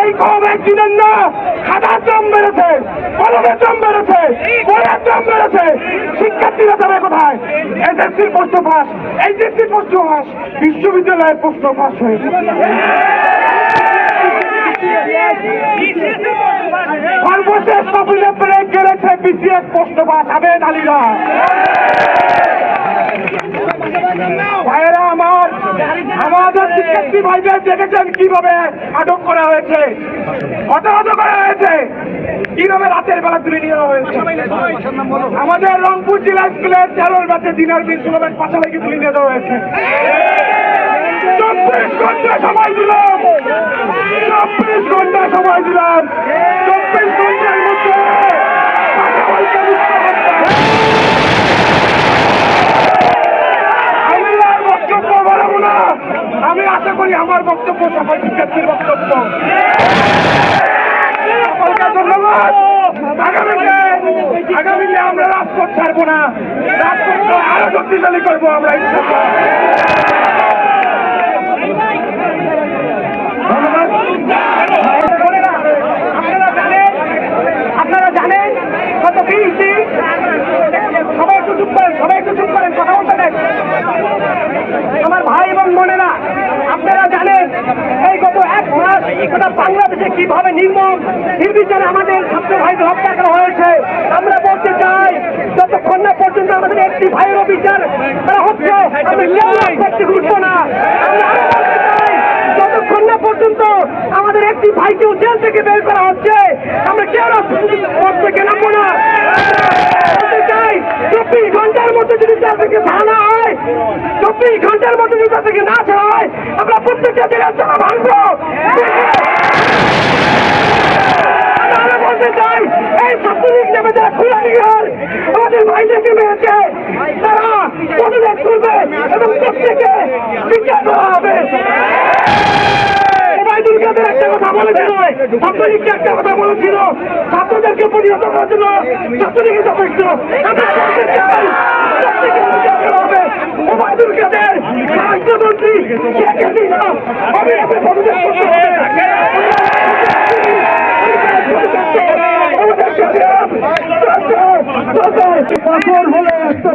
এই কম একদিনের না? খাতার দম বেড়েছে কলমের দম বেড়েছে বইয়ের দম বেড়েছে। শিক্ষার্থীরা যাবে কোথায়? এসএসসির প্রশ্ন ফাঁস এইচএসসির প্রশ্ন ফাঁস বিশ্ববিদ্যালয়ের প্রশ্ন ফাঁস হয়েছে সর্বশেষ কপিলে ব্রেক গেলেছে বিসিএস প্রশ্ন ফাঁস আবেদ আলীরা ভাইয়েরা আমার আমাদের শিক্ষার্থী দেখেছেন কীভাবে আটক করা হয়েছে, হতাহত করা হয়েছে, কীভাবে রাতের বেলা তুলে নিয়ে যাওয়া হয়েছে। আমাদের রংপুর জেলা স্কুলের চারোর ব্যাচে দিনের দিন স্লোভেন পাশাপাশি তুলে নিয়ে যাওয়া হয়েছে। চব্বিশ ঘণ্টা সময় দিলাম। চব্বিশ ঘণ্টা সময় দিলাম। আমার বক্তব্য সকল শিক্ষার্থীর বক্তব্য। আমরা রাজপথ ছাড়বো না। রাজপথ আরও শক্তিশালী করব আমরা, ইনশাআল্লাহ। ধন্যবাদ। আপনারা জানেন আপনারা জানেন কত পিএইচডি সবাই একটু চুপ করেন সবাই একটু চুপ করেন কথা বলতে দেন আমার ভাই এবং বোনেরা আপনারা জানেন এই গত বাংলাদেশে কীভাবে নির্মম নির্বিচারে আমাদের ছাত্র ভাইদের হত্যা করা হয়েছে, আমরা বলতে চাই, যতক্ষণ না পর্যন্ত আমাদের একটি ভাইয়েরও বিচার করা হচ্ছে, আমি কেউ ঘুরবো না। যতক্ষণ না পর্যন্ত আমাদের একটি ভাইকেও জেল থেকে বের করা হচ্ছে, আমরা কেউ পথ থেকে নামবো না বলতে চাই চব্বিশ ঘণ্টার মধ্যে যদি জেল থেকে ছাড়া হয় চব্বিশ ঘণ্টার মধ্যে যদি জেল থেকে না ছাড়া হয় আমরা প্রত্যেকটা তারা ভাঙবো আমরা বলতে চাই এই ছাত্রলীগ নেমে যারা খোলা গেল আমাদের ভাইদেরকে মেরেছে তারা পদত্যাগ করবে এবং প্রত্যেকে বিচার করা হবে ওবায়দুল একটা কথা বলেছিল ছাত্রলীগকে একটা কথা বলেছিল ছাত্রদেরকে পরিণত করার জন্য ছাত্রলীগের যথেষ্ট আমরা বলতে চাই প্রত্যেকের বিচার করা হবে ওবায়দুল কাদের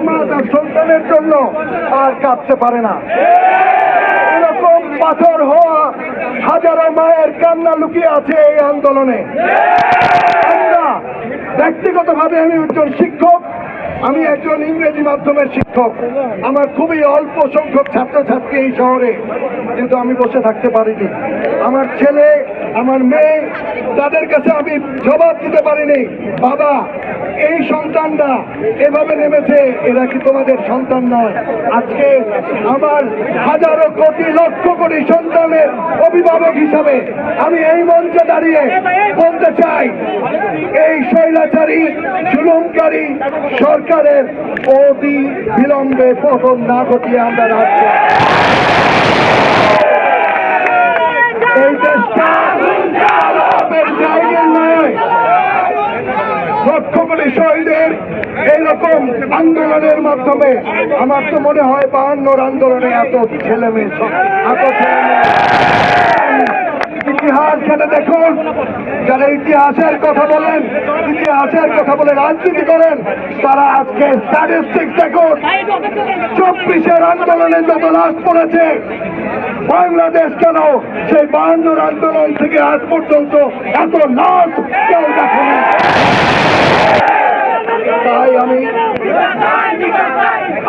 মা তার সন্তানের জন্য আর কাঁদতে পারে না এরকম পাথর হওয়া হাজারো মায়ের কান্না লুকিয়ে আছে এই আন্দোলনে ব্যক্তিগতভাবে আমি একজন শিক্ষক আমি একজন ইংরেজি মাধ্যমের শিক্ষক। আমার খুবই অল্প সংখ্যক ছাত্রছাত্রী এই শহরে, কিন্তু আমি বসে থাকতে পারিনি। আমার ছেলে, আমার মেয়ে, তাদের কাছে আমি জবাব দিতে পারিনি। বাবা এই সন্তানরা এভাবে নেমেছে, এরা কি তোমাদের সন্তান নয়? আজকে আমার হাজারো কোটি, লক্ষ কোটি সন্তানের অভিভাবক হিসাবে আমি এই মঞ্চে দাঁড়িয়ে বলতে চাই, এই শৈলাচারী জুলুমকারী সরকারের অতি বিলম্বে পতন না ঘটিয়ে আমরা রাজ্য এই দেশটা আলাপের জায়গা নয় কোটি শহীদের এইরকম আন্দোলনের মাধ্যমে আমার তো মনে হয় বাহান্নর আন্দোলনে এত ছেলে মেয়ে ইতিহাস ঘেটে দেখুন, যারা ইতিহাসের কথা বলেন, ইতিহাসের কথা বলে রাজনীতি করেন, তারা আজকে স্ট্যাটিস্টিক দেখুন। চব্বিশের আন্দোলনে যত লাশ পড়েছে, বাংলাদেশ কেন সেই বাহান্নর আন্দোলন থেকে আজ পর্যন্ত এত লাশ কেউ দেখেনি তাই আমি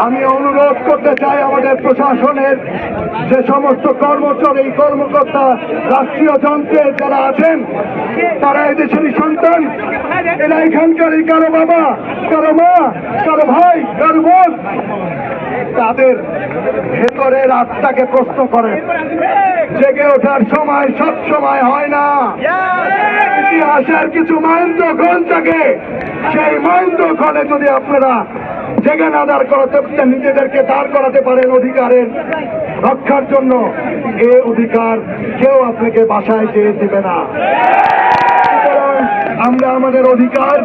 আমি অনুরোধ করতে চাই আমাদের প্রশাসনের যে সমস্ত কর্মচারী, কর্মকর্তা, রাষ্ট্রীয় যন্ত্রের যারা আছেন, তারা এদেশেরই সন্তান। এরা এখানকারই কারও বাবা, কারও মা, কারও ভাই, কারও বোন, তাদের ভেতরের আত্মাকে প্রশ্ন করে। জেগে ওঠার সময় সব সময় হয় না। ইতিহাসের কিছু মহেন্দ্র ক্ষণ থাকে, সেই মহেন্দ্র ক্ষণে যদি আপনারা জেগে না দাঁড় করাতে নিজেদেরকে দাঁড় করাতে পারেন অধিকারের রক্ষার জন্য। এ অধিকার কেউ আপনাকে বাসায় যেয়ে দেবে না। আমরা আমাদের অধিকার